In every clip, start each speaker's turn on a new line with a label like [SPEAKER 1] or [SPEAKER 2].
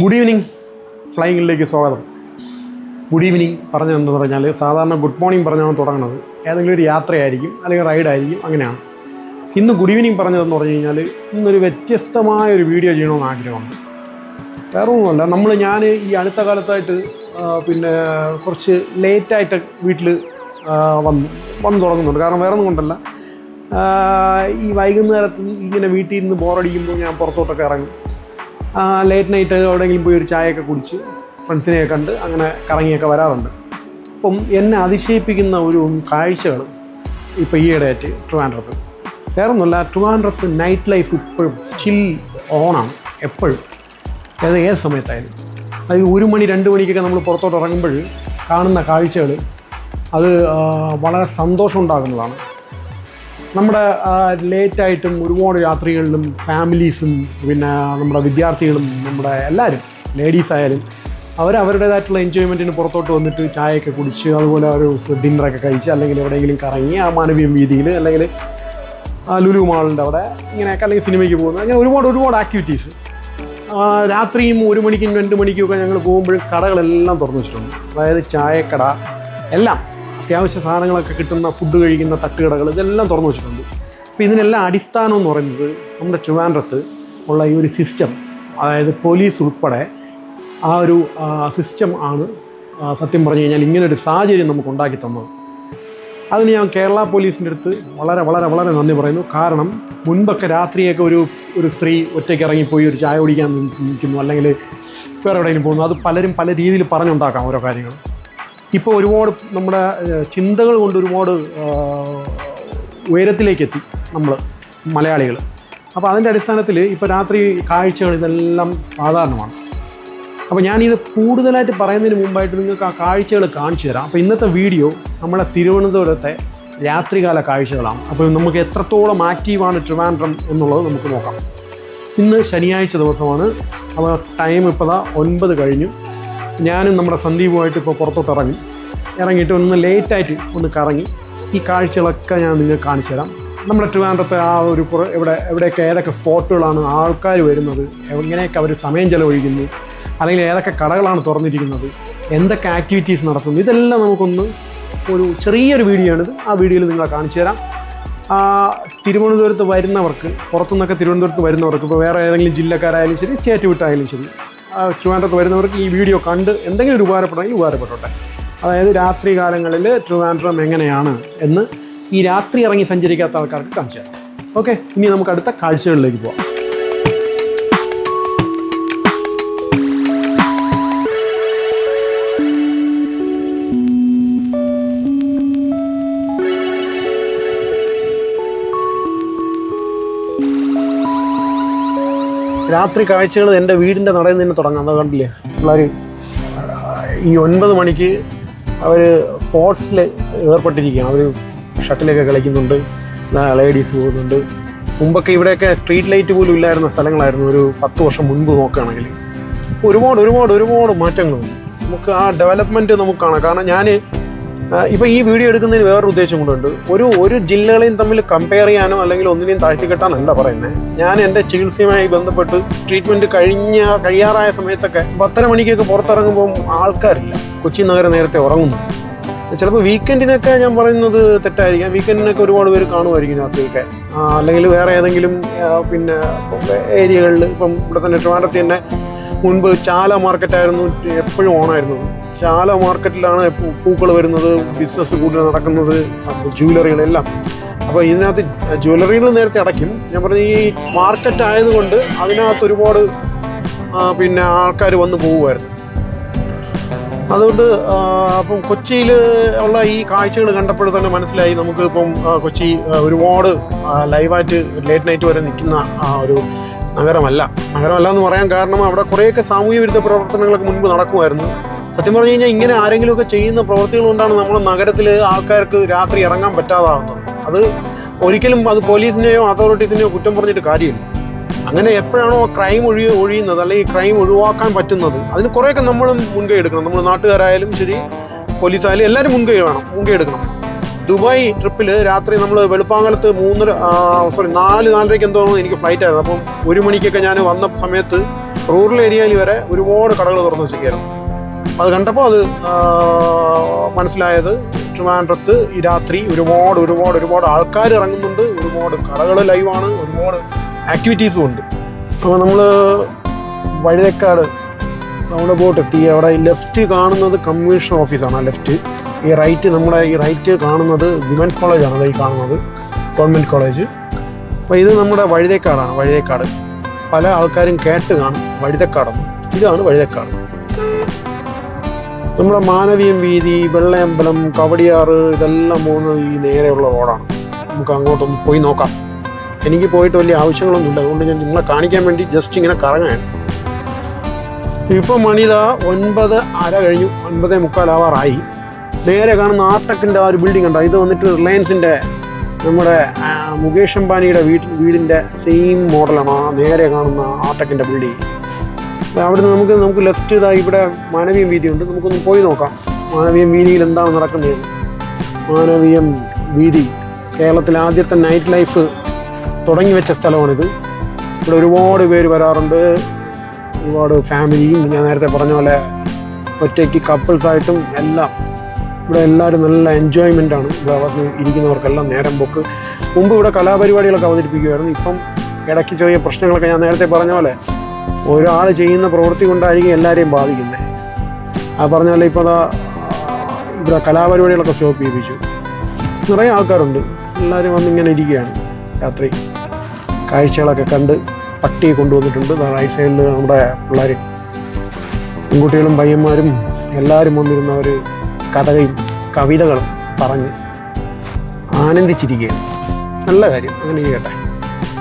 [SPEAKER 1] Good evening ഫ്ലൈയിങ്ങിലേക്ക് സ്വാഗതം. Good evening പറഞ്ഞതെന്ന് പറഞ്ഞാൽ സാധാരണ ഗുഡ് മോർണിംഗ് പറഞ്ഞാണ് തുടങ്ങുന്നത് ഏതെങ്കിലും ഒരു യാത്രയായിരിക്കും അല്ലെങ്കിൽ റൈഡായിരിക്കും അങ്ങനെയാണ്. ഇന്ന് ഗുഡ് ഈവനിങ് പറഞ്ഞതെന്ന് പറഞ്ഞു കഴിഞ്ഞാൽ ഇന്നൊരു വ്യത്യസ്തമായ ഒരു വീഡിയോ ചെയ്യണമെന്ന് ആഗ്രഹമുണ്ട്. വേറെ ഒന്നുമല്ല നമ്മൾ ഞാൻ ഈ അടുത്ത കാലത്തായിട്ട് പിന്നെ കുറച്ച് ലേറ്റായിട്ട് വീട്ടിൽ വന്നു വന്നു തുടങ്ങുന്നുണ്ട്. കാരണം വേറെ ഒന്നും കൊണ്ടല്ല ഈ വൈകുന്നേരത്ത് ഇങ്ങനെ വീട്ടിൽ നിന്ന് ബോറടിക്കുമ്പോൾ ഞാൻ പുറത്തോട്ടൊക്കെ ഇറങ്ങും. ലേറ്റ് നൈറ്റ് എവിടെയെങ്കിലും പോയി ഒരു ചായയൊക്കെ കുടിച്ച് ഫ്രണ്ട്സിനെയൊക്കെ കണ്ട് അങ്ങനെ കറങ്ങിയൊക്കെ വരാറുണ്ട്. അപ്പം എന്നെ അതിശയിപ്പിക്കുന്ന ഒരു കാഴ്ചകൾ ഇപ്പോൾ ഈയിടെയായിട്ട് ട്രിവാൻഡ്രത്ത്. വേറൊന്നുമല്ല ട്രിവാൻഡ്രത്ത് നൈറ്റ് ലൈഫ് ഇപ്പോഴും സ്റ്റിൽ ഓണാണ് എപ്പോഴും. ഏത് ഏത് സമയത്തായാലും. അത് ഒരു മണി രണ്ട് മണിക്കൊക്കെ നമ്മൾ പുറത്തോട്ട് ഇറങ്ങുമ്പോൾ കാണുന്ന കാഴ്ചകൾ അത് വളരെ സന്തോഷം ഉണ്ടാകുന്നതാണ് നമ്മുടെ ലേറ്റായിട്ടും ഒരുപാട് രാത്രികളിലും ഫാമിലീസും പിന്നെ നമ്മുടെ വിദ്യാർത്ഥികളും നമ്മുടെ എല്ലാവരും ലേഡീസ് ആയാലും അവർ അവരുടേതായിട്ടുള്ള എൻജോയ്മെന്റിന് പുറത്തോട്ട് വന്നിട്ട് ചായയൊക്കെ കുടിച്ച് അതുപോലെ ഒരു ഡിന്നറൊക്കെ കഴിച്ച് അല്ലെങ്കിൽ എവിടെയെങ്കിലും കറങ്ങി ആ മാനവീയം വീതിയിൽ അല്ലെങ്കിൽ ലുലു മാളിന്റെ അവിടെ ഇങ്ങനെയൊക്കെ അല്ലെങ്കിൽ സിനിമയ്ക്ക് പോകുന്നത്. അങ്ങനെ ഒരുപാട് ഒരുപാട് ആക്ടിവിറ്റീസ് രാത്രിയും ഒരു മണിക്കും രണ്ട് മണിക്കും ഒക്കെ ഞങ്ങൾ പോകുമ്പോഴും കടകളെല്ലാം തുറന്നു വെച്ചിട്ടുണ്ട്. അതായത് ചായക്കട എല്ലാം. അത്യാവശ്യ സാധനങ്ങളൊക്കെ കിട്ടുന്ന ഫുഡ് കഴിക്കുന്ന തട്ടുകടകൾ ഇതെല്ലാം തുറന്നു വെച്ചിട്ടുണ്ട്. അപ്പോൾ ഇതിനെല്ലാം അടിസ്ഥാനം എന്ന് പറയുന്നത് നമ്മുടെ ട്രിവാൻഡ്രത്ത് ഉള്ള ഈ ഒരു സിസ്റ്റം അതായത് പോലീസ് ഉൾപ്പെടെ ആ ഒരു സിസ്റ്റം ആണ് സത്യം പറഞ്ഞു കഴിഞ്ഞാൽ ഇങ്ങനൊരു സാഹചര്യം നമുക്ക് ഉണ്ടാക്കി തന്നത്. അതിന് ഞാൻ കേരള പോലീസിന്റെ അടുത്ത് വളരെ വളരെ വളരെ നന്ദി പറയുന്നു. കാരണം മുൻപൊക്കെ രാത്രിയൊക്കെ ഒരു ഒരു സ്ത്രീ ഒറ്റയ്ക്ക് ഇറങ്ങിപ്പോയി ഒരു ചായ കുടിക്കാൻ നിൽക്കുന്നു അല്ലെങ്കിൽ വേറെ എവിടെയെങ്കിലും പോകുന്നു. അത് പലരും പല രീതിയിൽ പറഞ്ഞുണ്ടാക്കാം ഓരോ കാര്യങ്ങൾ ഇപ്പോൾ ഒരുപാട് നമ്മുടെ ചിന്തകൾ കൊണ്ട് ഒരുപാട് ഉയരത്തിലേക്കെത്തി നമ്മൾ മലയാളികൾ. അപ്പോൾ അതിന്റെ അടിസ്ഥാനത്തിൽ ഇപ്പോൾ രാത്രി കാഴ്ചകൾ ഇതെല്ലാം സാധാരണമാണ്. അപ്പോൾ ഞാനിത് കൂടുതലായിട്ട് പറയുന്നതിന് മുമ്പായിട്ട് നിങ്ങൾക്ക് ആ കാഴ്ചകൾ കാണിച്ചു തരാം. അപ്പോൾ ഇന്നത്തെ വീഡിയോ നമ്മളെ തിരുവനന്തപുരത്തെ രാത്രികാല കാഴ്ചകളാണ്. അപ്പോൾ നമുക്ക് എത്രത്തോളം ആക്റ്റീവാണ് ട്രിവാൻഡ്രം എന്നുള്ളത് നമുക്ക് നോക്കാം. ഇന്ന് ശനിയാഴ്ച ദിവസമാണ്. അപ്പോൾ ടൈം ഇപ്പോൾ ഒൻപത് കഴിഞ്ഞു. ഞാനും നമ്മുടെ സന്ദീപുമായിട്ട് ഇപ്പോൾ പുറത്തോട്ട് ഇറങ്ങി. ഇറങ്ങിയിട്ട് ഒന്ന് ലേറ്റായിട്ട് ഒന്ന് കറങ്ങി. ഈ കാഴ്ചകളൊക്കെ ഞാൻ നിങ്ങൾക്ക് കാണിച്ചു തരാം. നമ്മുടെ ട്രിവാൻഡ്രത്തെ ആ ഒരു എവിടെ എവിടെയൊക്കെ ഏതൊക്കെ സ്പോട്ടുകളാണ് ആൾക്കാർ വരുന്നത് എങ്ങനെയൊക്കെ അവർ സമയം ചെലവഴിക്കുന്നു അല്ലെങ്കിൽ ഏതൊക്കെ കടകളാണ് തുറന്നിരിക്കുന്നത് എന്തൊക്കെ ആക്ടിവിറ്റീസ് നടത്തുന്നു ഇതെല്ലാം നമുക്കൊന്ന് ഒരു ചെറിയൊരു വീഡിയോ ആണിത്. ആ വീഡിയോയിൽ നിങ്ങളെ കാണിച്ചു തരാം. തിരുവനന്തപുരത്ത് വരുന്നവർക്ക് പുറത്തുനിന്നൊക്കെ തിരുവനന്തപുരത്ത് വരുന്നവർക്ക് ഇപ്പോൾ വേറെ ഏതെങ്കിലും ജില്ലക്കാരായാലും ശരി സ്റ്റേറ്റ് വിട്ടായാലും ശരി ട്രിവാൻഡ്രത്ത് വരുന്നവർക്ക് ഈ വീഡിയോ കണ്ട് എന്തെങ്കിലും ഒരു ഉപകാരപ്പെടണമെങ്കിൽ ഉപകാരപ്പെട്ടോട്ടെ അതായത് രാത്രി കാലങ്ങളിൽ ട്രിവാൻഡ്രം എങ്ങനെയാണ് എന്ന് ഈ രാത്രി ഇറങ്ങി സഞ്ചരിക്കാത്ത ആൾക്കാർക്ക് കാണിച്ചു തരാം. ഓക്കെ ഇനി നമുക്ക് അടുത്ത കാഴ്ചകളിലേക്ക് പോവാം. രാത്രി കാഴ്ചകൾ എന്റെ വീടിന്റെ നടയിൽ നിന്ന് തുടങ്ങാം. അത് കണ്ടില്ലേ? പിള്ളേർ ഈ ഒൻപത് മണിക്ക് അവർ സ്പോർട്സിൽ ഏർപ്പെട്ടിരിക്കുകയാണ്. അവർ ഷട്ടിലൊക്കെ കളിക്കുന്നുണ്ട് ലേഡീസ് പോകുന്നുണ്ട്. മുമ്പൊക്കെ ഇവിടെയൊക്കെ സ്ട്രീറ്റ് ലൈറ്റ് പോലും ഇല്ലായിരുന്ന സ്ഥലങ്ങളായിരുന്നു. ഒരു പത്ത് വർഷം മുൻപ് നോക്കുകയാണെങ്കിൽ. ഒരുപാട് ഒരുപാട് ഒരുപാട് മാറ്റങ്ങൾ നമുക്ക് ആ ഡെവലപ്മെന്റ് നമുക്ക് കാണാം. കാരണം ഞാൻ ഇപ്പോൾ ഈ വീഡിയോ എടുക്കുന്നതിന് വേറൊരു ഉദ്ദേശം കൊണ്ടുണ്ട് ഒരു ഒരു ജില്ലകളെയും തമ്മിൽ കമ്പയർ ചെയ്യാനോ അല്ലെങ്കിൽ ഒന്നിനെയും താഴ്ത്തിക്കെട്ടാനല്ല പറയുന്നത് ഞാൻ എന്റെ ചികിത്സയുമായി ബന്ധപ്പെട്ട് ട്രീറ്റ്മെന്റ് കഴിഞ്ഞ കഴിയാറായ സമയത്തൊക്കെ പത്തര മണിക്കൊക്കെ പുറത്തിറങ്ങുമ്പോൾ ആൾക്കാരില്ല. കൊച്ചി നഗരം നേരത്തെ ഉറങ്ങുന്നു. ചിലപ്പോൾ വീക്കെൻഡിനൊക്കെ ഞാൻ പറയുന്നത് തെറ്റായിരിക്കാം. വീക്കെൻഡിനൊക്കെ ഒരുപാട് പേര് കാണുമായിരിക്കും രാത്രിയൊക്കെ. അല്ലെങ്കിൽ വേറെ ഏതെങ്കിലും പിന്നെ ഏരിയകളിൽ ഇപ്പം ഇവിടെ തന്നെ ട്രിവാൻഡ്രത്തി തന്നെ മുൻപ് ചാല മാർക്കറ്റായിരുന്നു എപ്പോഴും ഓണായിരുന്നു. ചാല മാർക്കറ്റിലാണ് പൂക്കൾ വരുന്നത് ബിസിനസ് കൂടുതൽ നടക്കുന്നത് ജ്വല്ലറികളെല്ലാം അപ്പോൾ ഇതിനകത്ത് ജ്വല്ലറികൾ നേരത്തെ അടയ്ക്കും. ഞാൻ പറഞ്ഞ ഈ മാർക്കറ്റ് ആയതുകൊണ്ട് അതിനകത്ത് ഒരുപാട് പിന്നെ ആൾക്കാർ വന്ന് പോകുമായിരുന്നു. അതുകൊണ്ട് അപ്പം കൊച്ചിയിൽ ഉള്ള ഈ കാഴ്ചകൾ കണ്ടപ്പോൾ തന്നെ മനസ്സിലായി നമുക്ക് ഇപ്പം കൊച്ചി ഒരുപാട് ലൈവായിട്ട് ലേറ്റ് നൈറ്റ് വരെ നിൽക്കുന്ന ആ ഒരു നഗരമല്ല. നഗരമല്ല എന്ന് പറയാൻ കാരണം അവിടെ കുറേയൊക്കെ സാമൂഹ്യ വിരുദ്ധ പ്രവർത്തനങ്ങളൊക്കെ മുൻപ് നടക്കുമായിരുന്നു. സത്യം പറഞ്ഞു കഴിഞ്ഞാൽ ഇങ്ങനെ ആരെങ്കിലുമൊക്കെ ചെയ്യുന്ന പ്രവൃത്തികൾ കൊണ്ടാണ് നമ്മുടെ നഗരത്തിൽ ആൾക്കാർക്ക് രാത്രി ഇറങ്ങാൻ പറ്റാതാവുന്നത്. അത് ഒരിക്കലും അത് പോലീസിനെയോ അതോറിറ്റീസിനെയോ കുറ്റം പറഞ്ഞിട്ട് കാര്യമില്ല. അങ്ങനെ എപ്പോഴാണോ ക്രൈം ഒഴി ഒഴിയുന്നത് അല്ലെങ്കിൽ ക്രൈം ഒഴിവാക്കാൻ പറ്റുന്നത് അതിന് കുറേയൊക്കെ നമ്മളും മുൻകൈ എടുക്കണം. നമ്മൾ നാട്ടുകാരായാലും ശരി പോലീസായാലും എല്ലാവരും മുൻകൈ വേണം മുൻകൈ എടുക്കണം. ദുബായ് ട്രിപ്പിൽ രാത്രി നമ്മൾ വെളുപ്പാങ്കലത്ത് മൂന്നര സോറി നാല് നാലരയ്ക്ക് എന്തോ എനിക്ക് ഫ്ലൈറ്റ് ആയിരുന്നു അപ്പം ഒരു മണിക്കൊക്കെ ഞാൻ വന്ന സമയത്ത് റൂറൽ ഏരിയയിൽ വരെ ഒരുപാട് കടകൾ തുറന്നു വെച്ചിരിക്കുകയായിരുന്നു. അത് കണ്ടപ്പോൾ അത് മനസ്സിലായത് ട്രിവാൻഡ്രത്ത് ഈ രാത്രി ഒരുപാട് ഒരുപാട് ഒരുപാട് ആൾക്കാർ ഇറങ്ങുന്നുണ്ട് ഒരുപാട് കടകൾ ലൈവാണ് ഒരുപാട് ആക്ടിവിറ്റീസും ഉണ്ട്. അപ്പോൾ നമ്മൾ വഴുതക്കാട് നമ്മുടെ ബോട്ട് എത്തി. അവിടെ ലെഫ്റ്റ് കാണുന്നത് കമ്മീഷൻ ഓഫീസാണ് ആ ലെഫ്റ്റ് ഈ റൈറ്റ് നമ്മുടെ ഈ റൈറ്റ് കാണുന്നത് വിമൻസ് കോളേജാണ് ഈ കാണുന്നത് ഗവൺമെന്റ് കോളേജ് അപ്പോൾ ഇത് നമ്മുടെ വഴുതേക്കാടാണ് വഴുതേക്കാട്. പല ആൾക്കാരും കേട്ട് കാണും വഴുതക്കാടെന്ന്. ഇതാണ് വഴുതക്കാട്. നമ്മുടെ മാനവീയം വീതി വെള്ളയമ്പലം കവടിയാറ് ഇതെല്ലാം പോകുന്നത് ഈ നേരെയുള്ള റോഡാണ്. നമുക്ക് അങ്ങോട്ടൊന്ന് പോയി നോക്കാം. എനിക്ക് പോയിട്ട് വലിയ ആവശ്യങ്ങളൊന്നുമില്ല. അതുകൊണ്ട് ഞാൻ നിങ്ങളെ കാണിക്കാൻ വേണ്ടി ജസ്റ്റ് ഇങ്ങനെ കറങ്ങാൻ. ഇപ്പം മണിത ഒൻപത് അര കഴിഞ്ഞു. ഒൻപതേ മുക്കാലാവാറായി നേരെ കാണുന്ന ആർട്ടക്കിന്റെ ആ ഒരു ബിൽഡിംഗ് ഉണ്ടോ ഇത് വന്നിട്ട് റിലയൻസിന്റെ നമ്മുടെ മുകേഷ് അംബാനിയുടെ വീട്ടിൽ വീടിന്റെ സെയിം മോഡലാണ് ആ നേരെ കാണുന്ന ആർട്ടക്കിന്റെ ബിൽഡിംഗ് അവിടെ നിന്ന് നമുക്ക് നമുക്ക് ലെഫ്റ്റ് ഇതാ ഇവിടെ മാനവീയം ഉണ്ട് നമുക്കൊന്ന് പോയി നോക്കാം. മാനവീയം വീതിയിൽ എന്താണ് നടക്കുന്നത്? മാനവീയം വീതി കേരളത്തിൽ ആദ്യത്തെ നൈറ്റ് ലൈഫ് തുടങ്ങി വെച്ച സ്ഥലമാണിത്. ഇവിടെ ഒരുപാട് പേര് വരാറുണ്ട്. ഒരുപാട് ഫാമിലിയും ഞാൻ നേരത്തെ പറഞ്ഞ പോലെ ഒറ്റയ്ക്ക് കപ്പിൾസായിട്ടും എല്ലാം. ഇവിടെ എല്ലാവരും നല്ല എൻജോയ്മെന്റ് ആണ്. ഇവിടെ വന്ന് ഇരിക്കുന്നവർക്കെല്ലാം നേരം പോക്ക്. മുമ്പ് ഇവിടെ കലാപരിപാടികളൊക്കെ അവതരിപ്പിക്കുമായിരുന്നു ഇപ്പം ഇടയ്ക്ക് ചെറിയ പ്രശ്നങ്ങളൊക്കെ ഞാൻ നേരത്തെ പറഞ്ഞ പോലെ ഒരാൾ ചെയ്യുന്ന പ്രവൃത്തി കൊണ്ടായിരിക്കും എല്ലാവരെയും ബാധിക്കുന്നത്. ആ പറഞ്ഞ പോലെ ഇപ്പോൾ ഇവിടെ കലാപരിപാടികളൊക്കെ സ്റ്റോപ്പ് ചെയ്യിപ്പിച്ചു. നിറയെ ആൾക്കാരുണ്ട്. എല്ലാവരും വന്നിങ്ങനെ ഇരിക്കുകയാണ് രാത്രി. കാഴ്ചകളൊക്കെ കണ്ട് പട്ടിയെ കൊണ്ടുവന്നിട്ടുണ്ട്. റൈറ്റ് സൈഡിൽ നമ്മുടെ പിള്ളേർ പെൺകുട്ടികളും പയ്യന്മാരും എല്ലാവരും വന്നിരുന്ന ഒരു കഥയും കവിതകളും പറഞ്ഞ് ആനന്ദിച്ചിരിക്കുകയാണ്. നല്ല കാര്യം. അങ്ങനെ ഇരിക്കട്ടെ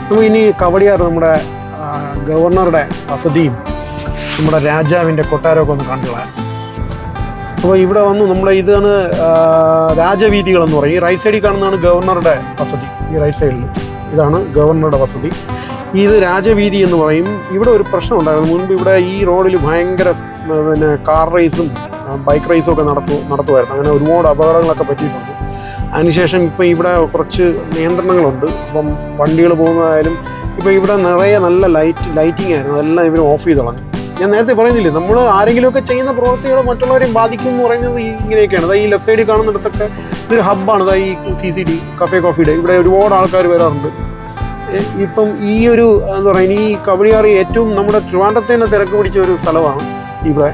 [SPEAKER 1] നമുക്ക് ഇനി കവടിയാർ നമ്മുടെ ഗവർണറുടെ വസതിയും നമ്മുടെ രാജാവിന്റെ കൊട്ടാരമൊക്കെ ഒന്ന് കണ്ടുള്ള അപ്പോൾ ഇവിടെ വന്ന് നമ്മുടെ ഇതാണ് രാജവീതികളെന്ന് പറയും. ഈ റൈറ്റ് സൈഡിൽ കാണുന്നതാണ് ഗവർണറുടെ വസതി. ഈ റൈറ്റ് സൈഡിൽ ഇതാണ് ഗവർണറുടെ വസതി. ഇത് രാജവീതി എന്ന് പറയും. ഇവിടെ ഒരു പ്രശ്നം ഉണ്ടായിരുന്നു. മുൻപ് ഇവിടെ ഈ റോഡിൽ ഭയങ്കര പിന്നെ കാർ റേസും ബൈക്ക് റേസും ഒക്കെ നടത്തു നടത്തുമായിരുന്നു. അങ്ങനെ ഒരുപാട് അപകടങ്ങളൊക്കെ പറ്റിയിട്ടുണ്ട്. അതിനുശേഷം ഇപ്പം ഇവിടെ കുറച്ച് നിയന്ത്രണങ്ങളുണ്ട്. അപ്പം വണ്ടികൾ പോകുന്നതായാലും ഇപ്പം ഇവിടെ നിറയെ നല്ല ലൈറ്റ് ലൈറ്റിംഗ് ആയിരുന്നു. അതെല്ലാം ഇവർ ഓഫ് ചെയ്ത് തുടങ്ങി ഞാൻ നേരത്തെ പറയുന്നില്ലേ നമ്മൾ ആരെങ്കിലുമൊക്കെ ചെയ്യുന്ന പ്രവൃത്തികൾ മറ്റുള്ളവരെയും ബാധിക്കും എന്ന് പറയുന്നത് ഇങ്ങനെയൊക്കെയാണ്. അതായത് ഈ ലെഫ്റ്റ് സൈഡിൽ കാണുന്നിടത്തൊക്കെ ഇതൊരു ഹബ്ബാണ് അതായത് ഈ സി സി ഡി കഫേ കോഫിയുടെ ഇവിടെ ഒരുപാട് ആൾക്കാർ വരാറുണ്ട്. ഇപ്പം ഈ ഒരു എന്താ പറയുക ഈ കവളിയാറി ഏറ്റവും നമ്മുടെ ട്രിവാൻഡ്രത്തെ തന്നെ തിരക്ക് പിടിച്ച ഒരു സ്ഥലമാണ് ഇവിടെ.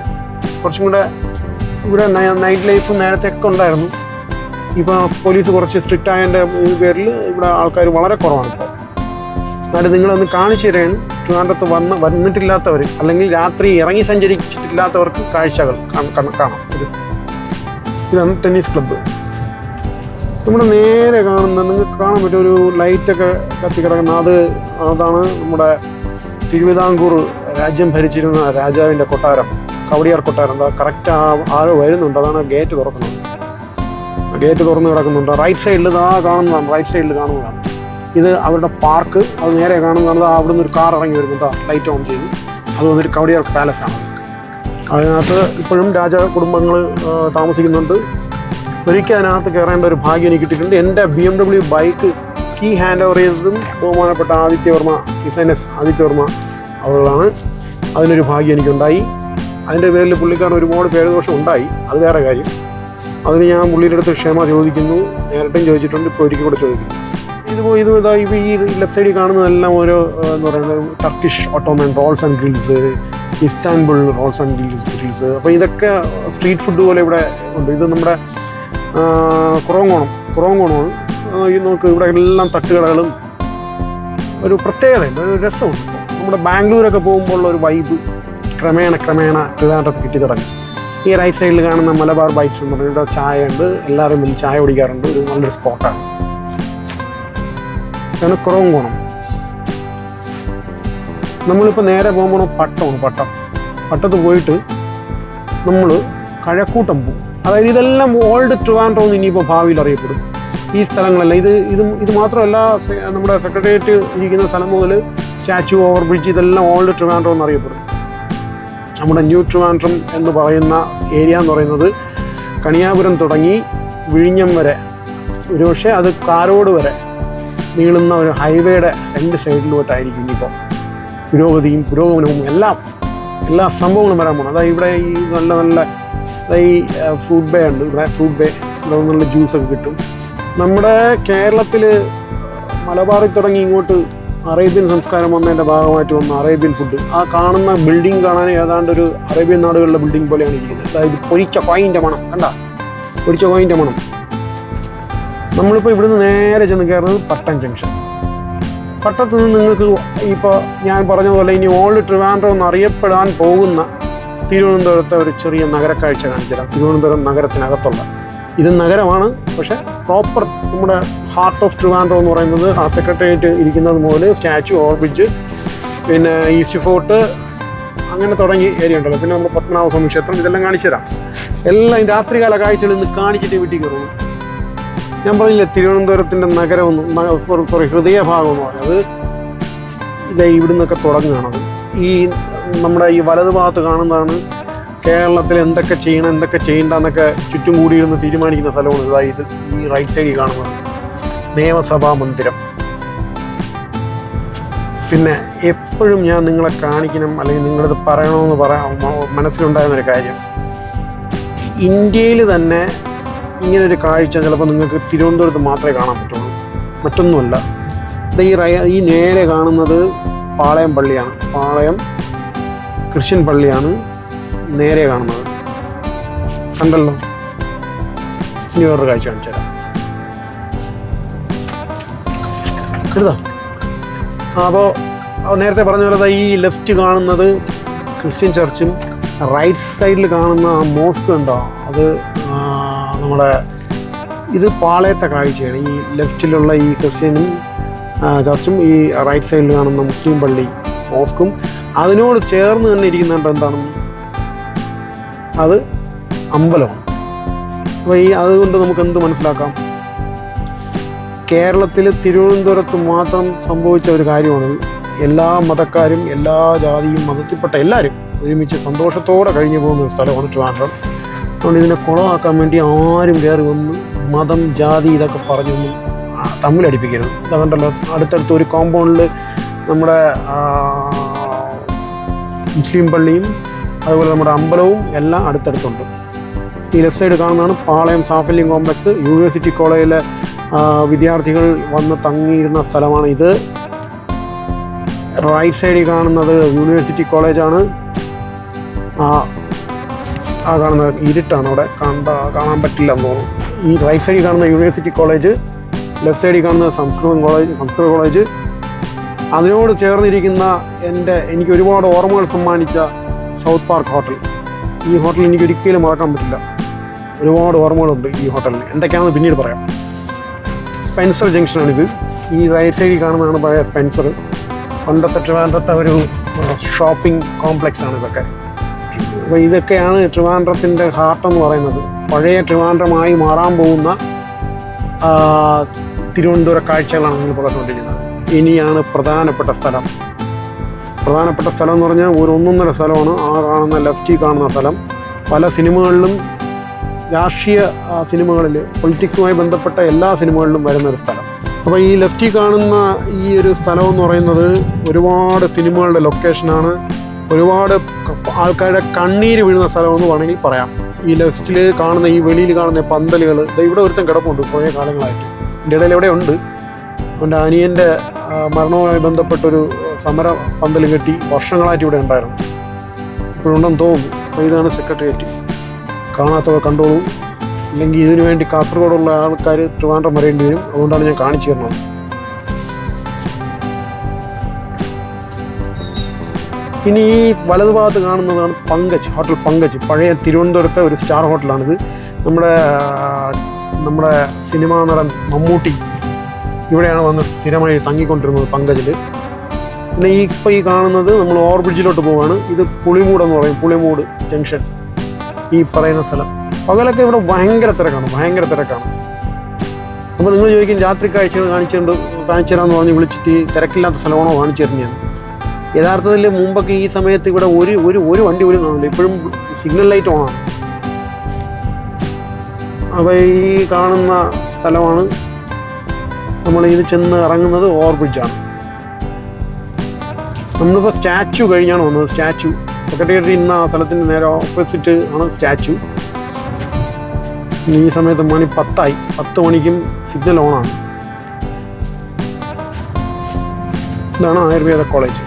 [SPEAKER 1] കുറച്ചും കൂടെ ഇവിടെ നൈറ്റ് ലൈഫ് നേരത്തെ ഒക്കെ ഉണ്ടായിരുന്നു. ഇപ്പോൾ പോലീസ് കുറച്ച് സ്ട്രിക്റ്റ് ആയതിന്റെ പേരിൽ ഇവിടെ ആൾക്കാർ വളരെ കുറവാണ്. ഇപ്പോൾ എന്നാലും നിങ്ങളൊന്ന് കാണിച്ചു തരുകയാണ് ട്രിവാൻഡ്രത്ത് വന്ന് വന്നിട്ടില്ലാത്തവർ അല്ലെങ്കിൽ രാത്രി ഇറങ്ങി സഞ്ചരിച്ചിട്ടില്ലാത്തവർക്ക് കാഴ്ചകൾ കാണ- ഇത് ഇതാണ് ടെന്നീസ് ക്ലബ്ബ്. നമ്മുടെ നേരെ കാണുന്ന നിങ്ങൾക്ക് കാണാൻ പറ്റും ഒരു ലൈറ്റൊക്കെ കത്തിക്കിടക്കുന്ന അത് അതാണ് നമ്മുടെ തിരുവിതാംകൂർ രാജ്യം ഭരിച്ചിരുന്ന രാജാവിന്റെ കൊട്ടാരം. കവടിയാർ കൊട്ടാരം. എന്താ കറക്റ്റ് ആ ആൾ വരുന്നുണ്ട്. അതാണ് ഗേറ്റ് തുറക്കുന്നത്. ഗേറ്റ് തുറന്ന് കിടക്കുന്നുണ്ട്. റൈറ്റ് സൈഡിൽ ഇതാ കാണുന്നതാണ്. റൈറ്റ് സൈഡിൽ കാണുന്നതാണ്. ഇത് അവരുടെ പാർക്ക് അത് നേരെ കാണുന്നത് അവിടെ നിന്ന് ഒരു കാർ ഇറങ്ങി വരുന്നുണ്ട് ലൈറ്റ് ഓൺ ചെയ്തു. അത് വന്നിട്ട് കവടിയാർ പാലസ് ആണ്. അതിനകത്ത് ഇപ്പോഴും രാജ കുടുംബങ്ങൾ താമസിക്കുന്നുണ്ട്. ഒരിക്കൽ അതിനകത്ത് കയറേണ്ട ഒരു ഭാഗ്യം എനിക്ക് കിട്ടിയിട്ടുണ്ട്. എന്റെ B M W bike key hand over ചെയ്തതും ബഹുമാനപ്പെട്ട ആദിത്യവർമ്മ ഡിസൈനസ് ആദിത്യവർമ്മ അവളാണ് അതിനൊരു ഭാഗ്യം എനിക്കുണ്ടായി. അതിന്റെ പേരിൽ പുള്ളിക്കാരൻ ഒരുപാട് പേരുദോഷം ഉണ്ടായി. അത് വേറെ കാര്യം. അതിന് ഞാൻ പുള്ളിയുടെ അടുത്ത് ക്ഷമ ചോദിക്കുന്നു. നേരിട്ടും ചോദിച്ചിട്ടുണ്ട് ഇപ്പോൾ ഒരിക്കൽ കൂടെ ചോദിക്കുന്നു. ഇത് പോയി ഇത് ഇതാ ഇപ്പോൾ ഈ ലെഫ്റ്റ് സൈഡിൽ കാണുന്നതെല്ലാം ഓരോ എന്ന് പറയുന്നത് Turkish Ottoman rolls and grills Istanbul rolls and grills grills അപ്പോൾ ഇതൊക്കെ സ്ട്രീറ്റ് ഫുഡ് പോലെ ഇവിടെ ഉണ്ട്. ഇത് നമ്മുടെ കുറവങ്കോണം കുറവങ്കോണമാണ്. നമുക്ക് ഇവിടെ എല്ലാം തട്ടുകടകളും ഒരു പ്രത്യേകതയുണ്ട് ഒരു രസമുണ്ട്. നമ്മുടെ ബാംഗ്ലൂരൊക്കെ പോകുമ്പോൾ ഒരു വൈബ് ക്രമേണ ക്രമേണ ട്രിവാൻഡ്രത്ത് കിട്ടി തുടങ്ങി. ഈ റൈറ്റ് സൈഡിൽ കാണുന്ന മലബാർ ബൈക്സ് എന്ന് പറഞ്ഞാൽ ചായ ഉണ്ട്. എല്ലാവരും ചായ കുടിക്കാറുണ്ട്. ഒരു നല്ലൊരു സ്പോട്ടാണ് ഇതാണ് കുറവങ്കോണം നമ്മളിപ്പോൾ നേരെ പോകുമ്പോൾ പട്ടമാണ് പട്ടം. പട്ടത്ത് പോയിട്ട് നമ്മൾ കഴക്കൂട്ടം പോകും. അതായത് ഇതെല്ലാം ഓൾഡ് ട്രിവാൻഡ്രോ എന്ന് ഇനിയിപ്പോൾ ഭാവിയിൽ അറിയപ്പെടും. ഈ സ്ഥലങ്ങളല്ല. ഇത് ഇത് ഇത് മാത്രമല്ല നമ്മുടെ സെക്രട്ടേറിയറ്റ് ഇരിക്കുന്ന സ്ഥലം മുതൽ സ്റ്റാച്ചു ഓവർ ബ്രിഡ്ജ് ഇതെല്ലാം ഓൾഡ് ട്രിവാൻഡ്രോ എന്ന് അറിയപ്പെടും. നമ്മുടെ ന്യൂ ട്രിവാൻഡ്രം എന്ന് പറയുന്ന ഏരിയ എന്ന് പറയുന്നത് കണിയാപുരം തുടങ്ങി വിഴിഞ്ഞം വരെ. ഒരുപക്ഷെ അത് കാരോട് വരെ. നീളുന്ന ഒരു ഹൈവേയുടെ രണ്ട് സൈഡിലോട്ടായിരിക്കും ഇനിയിപ്പോൾ പുരോഗതിയും പുരോഗമനവും എല്ലാം എല്ലാ സംഭവങ്ങളും വരാൻ പോകണം അതായത് ഇവിടെ ഈ നല്ല നല്ല ഈ ഫ്രൂട്ട് ബേ ഉണ്ട്. ഇവിടെ ഫ്രൂട്ട് ബേ ഇവിടെ നല്ല ജ്യൂസൊക്കെ കിട്ടും. നമ്മുടെ കേരളത്തിൽ മലബാറിൽ തുടങ്ങി ഇങ്ങോട്ട് അറേബ്യൻ സംസ്കാരം വന്നതിന്റെ ഭാഗമായിട്ട് വന്ന അറേബ്യൻ ഫുഡ് ആ കാണുന്ന ബിൽഡിംഗ് കാണാൻ ഏതാണ്ട് ഒരു അറേബ്യൻ നാടുകളിലെ ബിൽഡിംഗ് പോലെയാണ് ഇരിക്കുന്നത്. അതായത് പൊരിച്ച കോയിന്റെ മണം കണ്ട? പൊരിച്ച കോയിന്റെ മണം. നമ്മളിപ്പോൾ ഇവിടുന്ന് നേരെ ചെന്ന് കയറുന്നത് പട്ടം ജംഗ്ഷൻ പട്ടത്തു നിന്ന് നിങ്ങൾക്ക് ഇപ്പോൾ ഞാൻ പറഞ്ഞ പോലെ ഇനി ഓൾഡ് ട്രിവാൻഡ്രം എന്ന് അറിയപ്പെടാൻ പോകുന്ന തിരുവനന്തപുരത്തെ ഒരു ചെറിയ നഗരക്കാഴ്ച കാഴ്ച തരാം തിരുവനന്തപുരം നഗരത്തിനകത്തുള്ള. ഇത് നഗരമാണ് പക്ഷേ പ്രോപ്പർ നമ്മുടെ ഹാർട്ട് ഓഫ് ട്രിവാൻഡ്രം എന്ന് പറയുന്നത് ആ സെക്രട്ടേറിയറ്റ് ഇരിക്കുന്നത് മുതൽ സ്റ്റാച്ചു ഓർബിച്ച് പിന്നെ ഈസ്റ്റ് ഫോർട്ട് അങ്ങനെ തുടങ്ങി ഏരിയ ഉണ്ടല്ലോ. പിന്നെ നമ്മൾ പത്മനാഭസ്വാമി ക്ഷേത്രം ഇതെല്ലാം കാണിച്ചു തരാം എല്ലാം രാത്രികാല കാഴ്ചകൾ ഇന്ന് കാണിച്ചിട്ട് വീട്ടിൽ കയറുള്ളൂ ഞാൻ പറഞ്ഞില്ലേ തിരുവനന്തപുരത്തിന്റെ നഗരമെന്ന് സോറി ഹൃദയഭാഗം എന്ന് പറയുന്നത് ഇത് ഇവിടുന്നൊക്കെ തുടങ്ങുകയാണത് ഈ നമ്മുടെ ഈ വലതു ഭാഗത്ത് കാണുന്നതാണ് കേരളത്തിൽ എന്തൊക്കെ ചെയ്യണം എന്തൊക്കെ ചെയ്യണ്ട എന്നൊക്കെ ചുറ്റും കൂടിയിരുന്ന് തീരുമാനിക്കുന്ന സ്ഥലമാണ് ഇതായി ഇത്. ഈ റൈറ്റ് സൈഡിൽ കാണുന്നത്. നിയമസഭാ മന്ദിരം. പിന്നെ എപ്പോഴും ഞാൻ നിങ്ങളെ കാണിക്കണം അല്ലെങ്കിൽ നിങ്ങളത് പറയണമെന്ന് പറയാൻ മനസ്സിലുണ്ടായിരുന്നൊരു കാര്യം. ഇന്ത്യയിൽ തന്നെ ഇങ്ങനൊരു കാഴ്ച ചിലപ്പോൾ നിങ്ങൾക്ക് തിരുവനന്തപുരത്ത് മാത്രമേ കാണാൻ പറ്റുള്ളൂ. മറ്റൊന്നുമല്ല. ഈ റയ ഈ നേരെ കാണുന്നത് പാളയം പള്ളിയാണ്. പാളയം ക്രിസ്ത്യൻ പള്ളിയാണ് നേരെ കാണുന്നത്. കണ്ടല്ലോ? ഇനി വേറൊരു കാഴ്ച കാണിച്ചു തരാം. കരുതാ അപ്പോൾ നേരത്തെ പറഞ്ഞ പോലെ ഈ ലെഫ്റ്റ് കാണുന്നത് ക്രിസ്ത്യൻ ചർച്ചും റൈറ്റ് സൈഡിൽ കാണുന്ന ആ മോസ്ക് ഉണ്ടോ? അത് നമ്മുടെ ഇത് പാളയത്തെ കാഴ്ചയാണ്. ഈ ലെഫ്റ്റിലുള്ള ഈ ക്രിസ്ത്യനും ചർച്ചും ഈ റൈറ്റ് സൈഡിൽ കാണുന്ന മുസ്ലിം പള്ളി മോസ്കും. അതിനോട് ചേർന്ന് തന്നെ ഇരിക്കുന്നുണ്ട് എന്താണ്? അത് അമ്പലമാണ് അപ്പോൾ ഈ അതുകൊണ്ട് നമുക്ക് എന്ത് മനസ്സിലാക്കാം? കേരളത്തിൽ തിരുവനന്തപുരത്ത് മാത്രം സംഭവിച്ച ഒരു കാര്യമാണിത് എല്ലാ മതക്കാരും എല്ലാ ജാതിയും മതത്തിൽപ്പെട്ട എല്ലാവരും ഒരുമിച്ച് സന്തോഷത്തോടെ കഴിഞ്ഞു പോകുന്ന ഒരു സ്ഥലമാണ് ട്രിവാൻഡ്രം. അതുകൊണ്ട് ഇതിനെ കുളമാക്കാൻ വേണ്ടി ആരും കയറി വന്ന് മതം ജാതി ഇതൊക്കെ പറഞ്ഞൊന്നും തമ്മിലടിപ്പിക്കരുത്. ഇതാ കണ്ടല്ലോ അടുത്തടുത്ത് ഒരു കോമ്പൗണ്ടിൽ നമ്മുടെ മുസ്ലിം പള്ളിയും അതുപോലെ നമ്മുടെ അമ്പലവും എല്ലാം അടുത്തടുത്തുണ്ട്. ഈ ലെഫ്റ്റ് സൈഡ് കാണുന്നതാണ് പാളയം സാഫല്യം കോംപ്ലക്സ് യൂണിവേഴ്സിറ്റി കോളേജിലെ വിദ്യാർത്ഥികൾ വന്ന് തങ്ങിയിരുന്ന സ്ഥലമാണ് ഇത്. റൈറ്റ് സൈഡിൽ കാണുന്നത് യൂണിവേഴ്സിറ്റി കോളേജാണ് ആ കാണുന്ന ഇരുട്ടാണ് അവിടെ കണ്ട കാണാൻ പറ്റില്ല എന്ന് തോന്നുന്നു. ഈ റൈറ്റ് സൈഡിൽ കാണുന്ന യൂണിവേഴ്സിറ്റി കോളേജ് ലെഫ്റ്റ് സൈഡിൽ കാണുന്ന സംസ്കൃതം കോളേജ് സംസ്കൃത കോളേജ് അതിനോട് ചേർന്നിരിക്കുന്ന എന്റെ എനിക്ക് ഒരുപാട് ഓർമ്മകൾ സമ്മാനിച്ച സൗത്ത് പാർക്ക് ഹോട്ടൽ ഈ ഹോട്ടൽ എനിക്ക് ഒരിക്കലും മറക്കാൻ പറ്റില്ല. ഒരുപാട് ഓർമ്മകളുണ്ട് ഈ ഹോട്ടലിന് എന്തൊക്കെയാണെന്ന് പിന്നീട് പറയാം. സ്പെൻസർ ജംഗ്ഷനാണിത് ഈ റൈറ്റ് സൈഡിൽ കാണുന്നതാണ് പഴയ സ്പെൻസർ പണ്ടത്തെ ട്രിവാൻഡ്രത്തെ ഒരു ഷോപ്പിംഗ് കോംപ്ലക്സ് ആണ് ഇതൊക്കെ. അപ്പോൾ ഇതൊക്കെയാണ് ട്രിവാൻഡ്രത്തിന്റെ ഹാർട്ട് എന്ന് പറയുന്നത്. പഴയ ട്രിവാൻഡ്രമായി മാറാൻ പോകുന്ന തിരുവനന്തപുര കാഴ്ചകളാണ് നിങ്ങൾ പറഞ്ഞുകൊണ്ടിരിക്കുന്നത് ഇനിയാണ് പ്രധാനപ്പെട്ട സ്ഥലം. പ്രധാനപ്പെട്ട സ്ഥലം എന്ന് പറഞ്ഞാൽ ഒരു ഒന്നൊന്നര സ്ഥലമാണ്. ആ കാണുന്ന ലെഫ്റ്റിൽ കാണുന്ന സ്ഥലം. പല സിനിമകളിലും രാഷ്ട്രീയ സിനിമകളിൽ പൊളിറ്റിക്സുമായി ബന്ധപ്പെട്ട എല്ലാ സിനിമകളിലും വരുന്ന ഒരു സ്ഥലം. അപ്പോൾ ഈ ലെഫ്റ്റിൽ കാണുന്ന ഈ ഒരു സ്ഥലം എന്ന് പറയുന്നത് ഒരുപാട് സിനിമകളുടെ ലൊക്കേഷനാണ് ഒരുപാട് ആൾക്കാരുടെ കണ്ണീര് വീഴുന്ന സ്ഥലമെന്ന് വേണമെങ്കിൽ പറയാം. ഈ ലെഫ്റ്റിൽ കാണുന്ന ഈ വെളിയിൽ കാണുന്ന പന്തലുകൾ ഇവിടെ ഒരുത്തം കിടപ്പുണ്ട് കുറേ കാലങ്ങളായിട്ട്. എന്റെ ഇടയിൽ ഇവിടെ ഉണ്ട്. അവന്റെ അനിയന്റെ മരണവുമായി ബന്ധപ്പെട്ടൊരു സമര പന്തൽ കെട്ടി വർഷങ്ങളായിട്ട് ഇവിടെ ഉണ്ടായിരുന്നു. ഇപ്പോഴുണ്ടെന്ന് തോന്നുന്നു. അപ്പോൾ ഇതാണ് സെക്രട്ടേറിയറ്റ്. കാണാത്തവർ കണ്ടോളൂ. അല്ലെങ്കിൽ ഇതിനു വേണ്ടി കാസർഗോഡുള്ള ആൾക്കാർ ട്രിവാൻഡ്രം വരേണ്ടി വരും. അതുകൊണ്ടാണ് ഞാൻ കാണിച്ചു തരുന്നത്. ഇനി ഈ വലതുഭാഗത്ത് കാണുന്നതാണ് പങ്കജ് ഹോട്ടൽ പങ്കജ്. പഴയ തിരുവനന്തപുരത്തെ ഒരു സ്റ്റാർ ഹോട്ടലാണിത്. നമ്മുടെ നമ്മുടെ സിനിമാ നടൻ മമ്മൂട്ടി ഇവിടെയാണ് വന്ന് സ്ഥിരമായി തങ്ങിക്കൊണ്ടിരുന്നത് പങ്കജിൽ പിന്നെ ഈ ഇപ്പോൾ ഈ കാണുന്നത് നമ്മൾ ഓവർബ്രിഡ്ജിലോട്ട് പോവാണ്. ഇത് പുളിമൂട് എന്ന് പറയും പുളിമൂട് ജംഗ്ഷൻ. ഈ പറയുന്ന സ്ഥലം. പകലൊക്കെ ഇവിടെ ഭയങ്കര തിരക്കാണ് ഭയങ്കര തിരക്കാണ്. അപ്പോൾ നിങ്ങൾ ചോദിക്കും രാത്രി കാഴ്ചകൾ കാണിച്ചുകൊണ്ട് കാണിച്ചു തരാമെന്ന് പറഞ്ഞ് വിളിച്ചിട്ട് തിരക്കില്ലാത്ത സ്ഥലമാണോ കാണിച്ചു തരുന്നതാണ് യഥാർത്ഥത്തിൽ മുമ്പൊക്കെ ഈ സമയത്ത് ഇവിടെ ഒരു ഒരു ഒരു വണ്ടി പോലും കാണില്ല ഇപ്പോഴും സിഗ്നൽ ലൈറ്റ് ഓണാണ് അപ്പോൾ ഈ കാണുന്ന സ്ഥലമാണ്. നമ്മൾ ഇത് ചെന്ന് ഇറങ്ങുന്നത് ഓവർ ബ്രിഡ്ജാണ് നമ്മളിപ്പോൾ സ്റ്റാച്ചു കഴിഞ്ഞാണ് വന്നത്. സ്റ്റാച്ചു സെക്രട്ടേറിയറ്റ് ഇന്ന ആ സ്ഥലത്തിന്റെ നേരെ ഓപ്പോസിറ്റ് ആണ് സ്റ്റാച്ചു ഈ സമയത്ത് മണി പത്തായി. പത്ത് മണിക്കും സിഗ്നൽ ഓണാണ് ഇതാണ് ആയുർവേദ കോളേജ്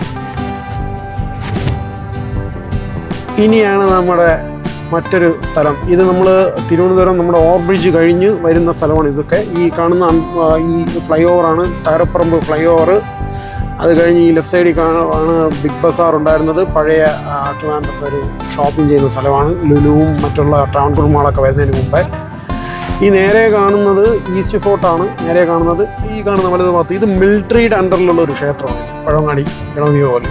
[SPEAKER 1] ഇനിയാണ് നമ്മുടെ മറ്റൊരു സ്ഥലം. ഇത് നമ്മൾ തിരുവനന്തപുരം നമ്മുടെ ഓവർബ്രിഡ്ജ് കഴിഞ്ഞ് വരുന്ന സ്ഥലമാണ് ഇതൊക്കെ. ഈ കാണുന്ന ഈ ഫ്ലൈ ഓവറാണ് താരപ്പറമ്പ് ഫ്ലൈ ഓവർ അത് കഴിഞ്ഞ് ഈ ലെഫ്റ്റ് സൈഡിൽ ആണ് ബിഗ് ബസാർ ഉണ്ടായിരുന്നത്. പഴയ ട്രിവാൻഡ്രത്ത് ഷോപ്പിംഗ് ചെയ്യുന്ന സ്ഥലമാണ്. ലുലുവും മറ്റുള്ള ട്രാവൻകൂർ മാളൊക്കെ വരുന്നതിന് മുമ്പേ. ഈ നേരെ കാണുന്നത് ഈസ്റ്റ് ഫോർട്ടാണ് നേരെ കാണുന്നത് ഈ കാണുന്ന വലത് ഭാഗത്ത് ഇത് മിലിറ്ററിയുടെ അണ്ടറിലുള്ള ഒരു ക്ഷേത്രമാണ്. പഴവങ്ങാടി ഗണപതി പോലെ.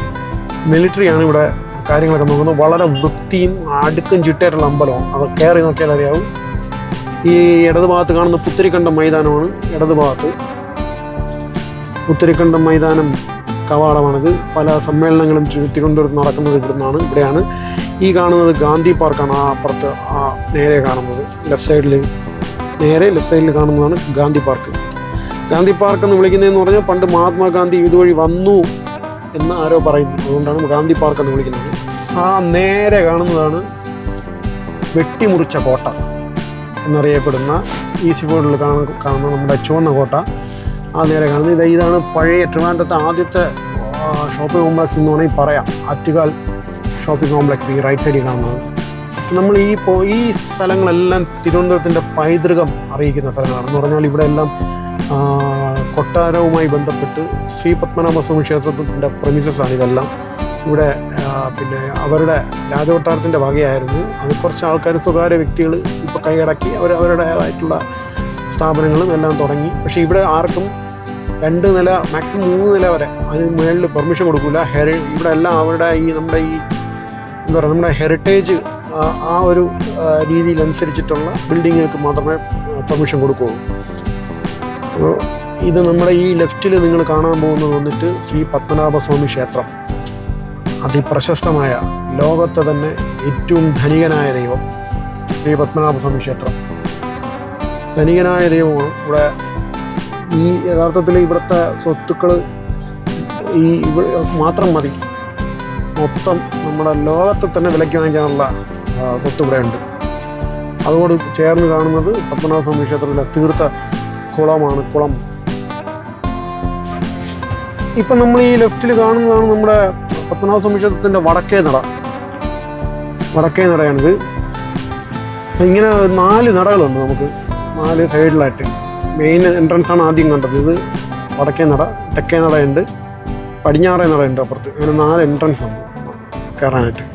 [SPEAKER 1] മിലിറ്ററിയാണ് ഇവിടെ കാര്യങ്ങളൊക്കെ നോക്കുന്നത് വളരെ വൃത്തിയും അടുക്കും ചിട്ടയായിട്ടുള്ള അമ്പലമാണ് അത് കയറി നോക്കിയാൽ അറിയാവും. ഈ ഇടത് ഭാഗത്ത് കാണുന്ന പുത്തരിക്കണ്ടം മൈതാനമാണ് ഇടത് ഭാഗത്ത് പുത്തരിക്കണ്ടം മൈതാനം കവാടമാണിത്. പല സമ്മേളനങ്ങളും തിരു- തിരുവനന്തപുരത്ത് നടക്കുന്നത് ഇവിടുന്നാണ്. ഇവിടെയാണ് ഈ കാണുന്നത് ഗാന്ധി പാർക്കാണ്. ആ അപ്പുറത്ത് ആ നേരെ കാണുന്നത്. ലെഫ്റ്റ് സൈഡിൽ നേരെ ലെഫ്റ്റ് സൈഡിൽ കാണുന്നതാണ് ഗാന്ധി പാർക്ക്. ഗാന്ധി പാർക്ക് എന്ന് വിളിക്കുന്നതെന്ന് പറഞ്ഞാൽ പണ്ട് മഹാത്മാഗാന്ധി ഇതുവഴി വന്നു എന്ന് ആരോ പറയുന്നു. അതുകൊണ്ടാണ് ഗാന്ധി പാർക്ക് എന്ന് വിളിക്കുന്നത്. ആ നേരെ കാണുന്നതാണ് വെട്ടിമുറിച്ച കോട്ട എന്നറിയപ്പെടുന്ന ഈ ഫോർഡിൽ കാണുന്ന കാണുന്ന നമ്മുടെ ചുവന്ന കോട്ട. ആ നേരെ കാണുന്നത് ഇത് ഇതാണ് പഴയ ട്രിവാൻഡ്രത്തെ ആദ്യത്തെ ഷോപ്പിംഗ് കോംപ്ലക്സ് എന്ന് വേണമെങ്കിൽ പറയാം. ആറ്റുകാൽ ഷോപ്പിംഗ് കോംപ്ലക്സ് ഈ റൈറ്റ് സൈഡിൽ കാണുന്നത്. നമ്മൾ ഈ ഈ സ്ഥലങ്ങളെല്ലാം തിരുവനന്തപുരത്തിന്റെ പൈതൃകം അറിയിക്കുന്ന സ്ഥലങ്ങളാണ്. എന്ന് പറഞ്ഞാൽ ഇവിടെ എല്ലാം കൊട്ടാരവുമായി ബന്ധപ്പെട്ട് ശ്രീ പത്മനാഭസ്വാമി ക്ഷേത്രത്തിന്റെ പ്രമിസസ് ആണ് ഇതെല്ലാം. ഇവിടെ പിന്നെ അവരുടെ രാജകൊട്ടാരത്തിന്റെ വകയായിരുന്നു. അത് കുറച്ച് ആൾക്കാർ സ്വകാര്യ വ്യക്തികൾ ഇപ്പോൾ കൈയടക്കി അവർ അവരുടേതായിട്ടുള്ള സ്ഥാപനങ്ങളും എല്ലാം തുടങ്ങി. പക്ഷേ ഇവിടെ ആർക്കും രണ്ട് നില മാക്സിമം മൂന്ന് നില വരെ അതിന് മുകളിൽ പെർമിഷൻ കൊടുക്കില്ല ഹെറി ഇവിടെ എല്ലാം അവരുടെ ഈ നമ്മുടെ ഈ എന്താ പറയുക നമ്മുടെ ഹെറിറ്റേജ് ആ- ഒരു രീതിയിൽ രീതിയിലനുസരിച്ചിട്ടുള്ള ബിൽഡിങ്ങുകൾക്ക് മാത്രമേ പെർമിഷൻ കൊടുക്കുകയുള്ളൂ. ഇത് നമ്മുടെ ഈ ലെഫ്റ്റിൽ നിങ്ങൾ കാണാൻ പോകുന്നത് വന്നിട്ട് ശ്രീ പത്മനാഭസ്വാമി ക്ഷേത്രം. അതിപ്രശസ്തമായ ലോകത്തെ തന്നെ ഏറ്റവും ധനികനായ ദൈവം ശ്രീ പത്മനാഭസ്വാമി ക്ഷേത്രം. ധനികനായ ദൈവമാണ് ഇവിടെ ഈ യഥാർത്ഥത്തിൽ ഇവിടുത്തെ സ്വത്തുക്കൾ ഈ മാത്രം മതി. മൊത്തം നമ്മുടെ ലോകത്തെ തന്നെ വിലയ്ക്ക് വാങ്ങിക്കാനുള്ള സ്വത്ത് ഇവിടെ ഉണ്ട്. അതോട് ചേർന്ന് കാണുന്നത് പത്മനാഭസ്വാമി ക്ഷേത്രത്തിലെ തീർത്ത കുളമാണ് കുളം. ഇപ്പം നമ്മൾ ഈ ലെഫ്റ്റിൽ കാണുന്നതാണ് നമ്മുടെ പത്മനാഭസ്വാമി ക്ഷേത്രത്തിന്റെ വടക്കേ നട. വടക്കേ നടയാണിത്. ഇങ്ങനെ നാല് നടകളുണ്ട് നമുക്ക്. നാല് സൈഡിലായിട്ട്. മെയിൻ എൻട്രൻസ് ആണ് ആദ്യം കണ്ടത്. ഇത് വടക്കേ നട തെക്കേ നടയുണ്ട്. പടിഞ്ഞാറേ നടയുണ്ട് അപ്പുറത്ത്. അങ്ങനെ നാല് എൻട്രൻസ് ഉണ്ട് കയറാനായിട്ട്